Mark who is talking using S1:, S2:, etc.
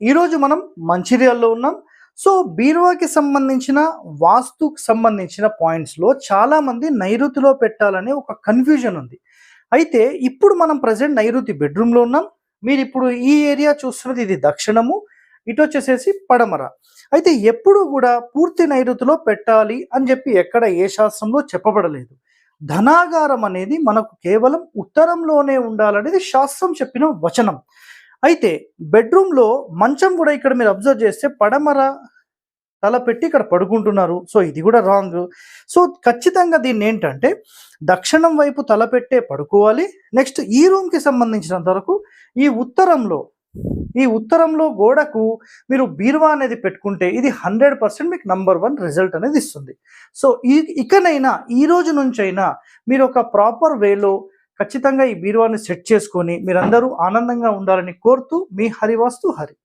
S1: ఈరోజు మనం మంచిర్యాల్లో ఉన్నాం. సో బీరువాకి సంబంధించిన వాస్తుకు సంబంధించిన పాయింట్స్లో చాలామంది నైరుతిలో పెట్టాలనే ఒక కన్ఫ్యూజన్ ఉంది. అయితే ఇప్పుడు మనం ప్రజెంట్ నైరుతి బెడ్రూమ్లో ఉన్నాం. మీరు ఇప్పుడు ఈ ఏరియా చూస్తున్నది ఇది దక్షిణము ఇటు వచ్చేసేసి పడమర. అయితే ఎప్పుడు కూడా పూర్తి నైరుతిలో పెట్టాలి అని చెప్పి ఎక్కడ ఏ శాస్త్రంలో చెప్పబడలేదు. ధనాగారం అనేది మనకు కేవలం ఉత్తరంలోనే ఉండాలనేది శాస్త్రం చెప్పిన వచనం. అయితే బెడ్రూమ్లో మంచం కూడా ఇక్కడ మీరు అబ్జర్వ్ చేస్తే పడమర తల పెట్టి ఇక్కడ పడుకుంటున్నారు. సో ఇది కూడా రాంగ్. సో ఖచ్చితంగా దీన్ని ఏంటంటే దక్షిణం వైపు తల పెట్టే పడుకోవాలి. నెక్స్ట్ ఈ రూమ్కి సంబంధించినంత వరకు ఈ ఉత్తరంలో ఈ ఉత్తరంలో గోడకు మీరు బీరువా అనేది పెట్టుకుంటే ఇది హండ్రెడ్ పర్సెంట్ మీకు నంబర్ వన్ రిజల్ట్ అనేది ఇస్తుంది. సో ఈ ఇకనైనా ఈ రోజు నుంచైనా మీరు ఒక ప్రాపర్ వేలో ఖచ్చితంగా ఈ బీరువాని సెట్ చేసుకొని మీరందరూ ఆనందంగా ఉండాలని కోరుతూ మీ హరివాస్తు హరి.